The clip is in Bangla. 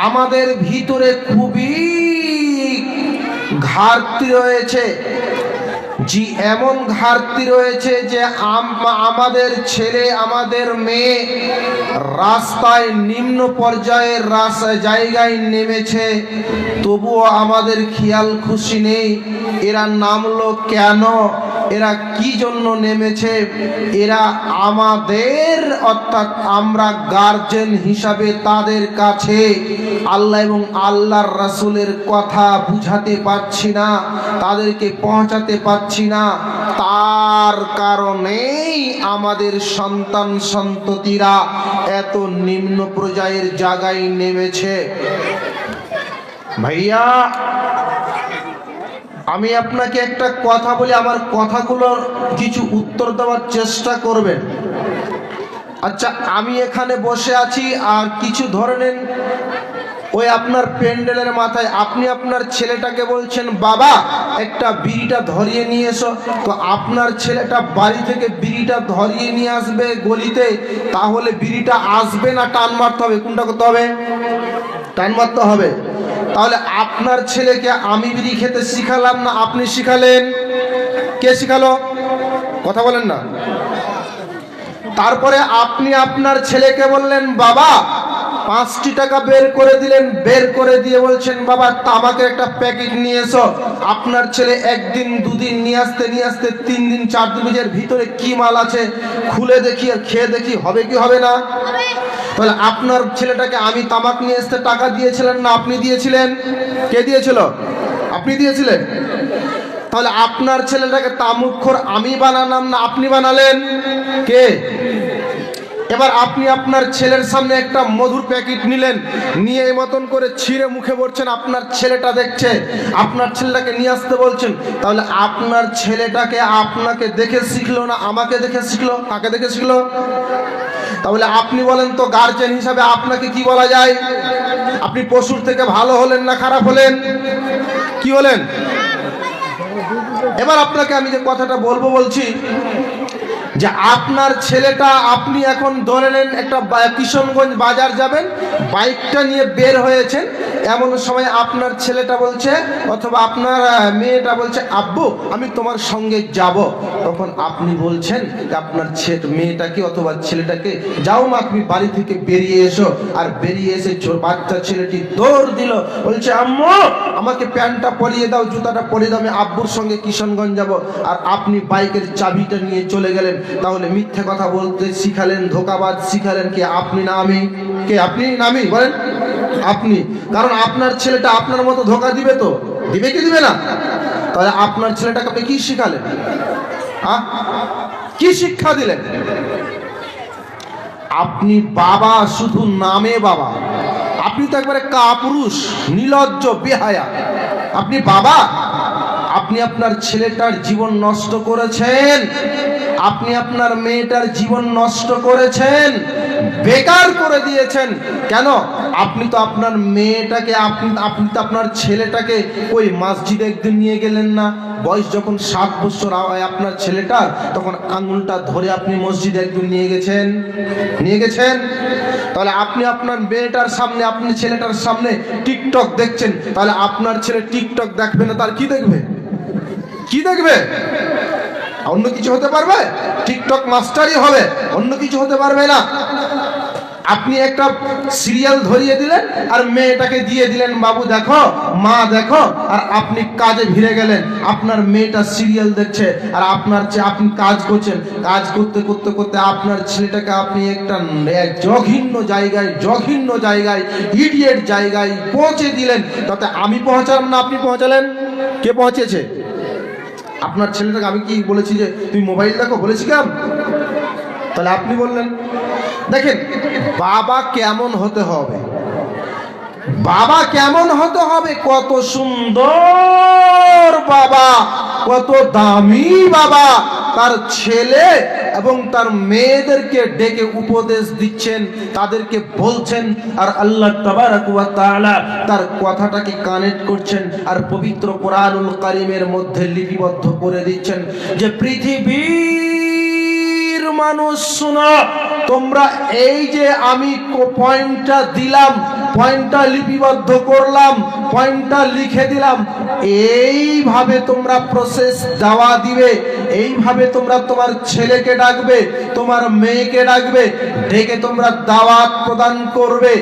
আমাদের ভিতরে খুবই ঘাটতি রয়েছে। জি, এমন ঘাটতি রয়েছে যে আমাদের ছেলে, আমাদের মেয়ে রাস্তায় নিম্ন পর্যায়ের জায়গায় নেমেছে। তবুও আমাদের খেয়াল খুশি নেই। এরা নামলো কেন? এরা কি জন্য নেমেছে? এরা আমাদের, অর্থাৎ আমরা গার্জেন হিসাবে তাদের কাছে আল্লাহ এবং আল্লাহর রাসূলের কথা বুঝাতে পারছি না, তাদেরকে পৌঁছাতে পারছি না। তার কারণেই আমাদের সন্তান সন্ততিরা এত নিম্ন পর্যায়ের জায়গায় নেমেছে। ভাইয়া, আমি আপনাকে একটা কথা বলি, আমার কথাগুলোর কিছু উত্তর দেওয়ার চেষ্টা করবেন। আচ্ছা আমি এখানে বসে আছি আর কিছু ধরে নেন ওই আপনার প্যান্ডেলের মাথায়। আপনি আপনার ছেলেটাকে বলছেন, বাবা, একটা বিড়িটা ধরিয়ে নিয়ে এসো। তো আপনার ছেলেটা বাড়ি থেকে বিড়িটা ধরিয়ে নিয়ে আসবে গলিতে, তাহলে বিড়িটা আসবে না টান মারতে হবে? কোনটা করতে হবে? টান মারতে হবে। তাহলে আপনার ছেলেকে আমি বিড়ি খেতে শিখালাম না, আপনি শিখালেন? কে শিখালো? কথা বলেন না। তারপরে আপনি আপনার ছেলেকে বললেন বাবা পাঁচটি টাকা বের করে দিলেন। বের করে দিয়ে বলছেন বাবা তামাকের একটা প্যাকেট নিয়ে এসো। আপনার ছেলে একদিন দুদিন নিয়ে আসতে নিয়ে আসতে তিন দিন চার দিনের ভিতরে কি মাল আছে খুলে দেখি আর খেয়ে দেখি হবে কি হবে না? তাহলে আপনার ছেলেটাকে আমি তামাক নিয়ে আসতে টাকা দিয়েছিলেন না আপনি দিয়েছিলেন? কে দিয়েছিল? আপনি দিয়েছিলেন? তাহলে আপনার ছেলেটাকে তামুক্ষর আমি বানালাম না আপনি বানালেন? কে? এবার আপনি আপনার ছেলের সামনে একটা মধুর প্যাকেট নিলেন, নিয়ে এই মতন করে ছিঁড়ে মুখে পড়ছেন আপনার ছেলেটা দেখছে, আপনার ছেলেটাকে নিয়ে আসতে বলছেন। তাহলে আপনার ছেলেটাকে আপনাকে দেখে শিখলো না আমাকে দেখে শিখলো? কাকে দেখে শিখলো? তাহলে আপনি বলেন তো গার্জেন হিসাবে আপনাকে কি বলা যায়? আপনি পশুর থেকে ভালো হলেন না খারাপ হলেন? কি হলেন? এবার আপনাকে আমি যে কথাটা বলব বলছি যে আপনার ছেলেটা, আপনি এখন ধরে নেন একটা কিশনগঞ্জ বাজার যাবেন, বাইকটা নিয়ে বের হয়েছেন, এমন সময় আপনার ছেলেটা বলছে, অথবা আপনার মেয়েটা বলছে, আব্বু, আমি তোমার সঙ্গে যাব। তখন আপনি বলছেন আপনার মেয়েটাকে অথবা ছেলেটাকে, যাও মা, তুমি বাড়ি থেকে বেরিয়ে এসো। আর বেরিয়ে এসে বাচ্চা ছেলেটি দৌড় দিল, বলছে, আম্মু, আমাকে প্যান্টটা পরিয়ে দাও, জুতাটা পরিয়ে দাও, আমি আব্বুর সঙ্গে কিশনগঞ্জ যাব। আর আপনি বাইকের চাবিটা নিয়ে চলে গেলেন। তাহলে মিথ্যে কথা বলতে শিখালেন, ধোকাবাজ শিখালেন কে আপনি না আমি? কে আপনি না আমি? বলেন, আপনি। কারণ আপনার ছেলেটা আপনার মতো ধোকা দিবে তো। দিবে কি দিবে না? তাহলে আপনার ছেলেটাকে আপনি কি শিখালেন? কি শিক্ষা দিলেন? আপনি বাবা শুধু নামে বাবা। আপনি তো একবারে কাপুরুষ, নিলজ্জ, বেহায়া। আপনি বাবা? আপনি আপনার ছেলেটার জীবন নষ্ট করেছেন। আপনি আপনার মেয়েটার জীবন নষ্ট করেছেন, বেকার করে দিয়েছেন। কেন? আপনি তো আপনার মেয়েটাকে, আপনি আপনি তো আপনার ছেলেটাকে ওই মসজিদে একদিন নিয়ে গেলেন না। বয়স যখন সাত বছর হয় আপনার ছেলেটার, তখন আঙুলটা ধরে আপনি মসজিদে একদিন নিয়ে গেছেন। নিয়ে গেছেন? তাহলে আপনি আপনার মেয়েটার সামনে, আপনি ছেলেটার সামনে টিকটক দেখছেন। তাহলে আপনার ছেলে টিকটক দেখবে না, তার কি দেখবে? কি দেখবে? অন্য কিছু হতে পারবে? টিকটক মাস্টারই হবে, অন্য কিছু হতে পারবে না। আপনি একটা সিরিয়াল ধরিয়ে দিলেন আর মেয়েটাকে দিয়ে দিলেন, বাবু দেখো, মা দেখো, আর আপনি কাজে ভিড়ে গেলেন। আপনার মেয়েটা সিরিয়াল দেখছে, আর আপনার আপনি কাজ করছেন। কাজ করতে করতে করতে আপনার ছেলেটাকে আপনি একটা এক জঘন্য জায়গায় জঘন্য জায়গায় ইডিয়েট জায়গায় পৌঁছে দিলেন। তাতে আমি পৌঁছালাম না, আপনি পৌঁছালেন? কে পৌঁছেছে? আপনার ছেলেটাকে আমি কি বলেছি যে তুমি মোবাইল দেখো? বলেছি কেমন তাহলে আপনি বললেন, দেখেন, বাবা কেমন হতে হবে? বাবা কেমন হতে হবে? কত সুন্দর বাবা, কত দামি বাবা। তার ছেলে এবং তার মেয়েদেরকে ডেকে উপদেশ দিচ্ছেন, তাদেরকে বলছেন, আর আল্লাহ তাআলা তার কথাটাকে কানেক্ট করছেন আর পবিত্র কোরআনুল কারিমের মধ্যে লিপিবদ্ধ করে দিচ্ছেন যে পৃথিবীর মানুষ শোনো, তোমরা এই যে আমি পয়েন্টটা দিলাম, পয়েন্টটা লিপিবদ্ধ করলাম, পয়েন্টটা লিখে দিলাম, এইভাবে তোমরা প্রসেস দেওয়া দিবে। এইভাবে তোমরা তোমার ছেলেকে ডাকবে তোমার মেয়েকে ডাকবে ডেকে তোমরা দাওয়াত প্রদান করবে।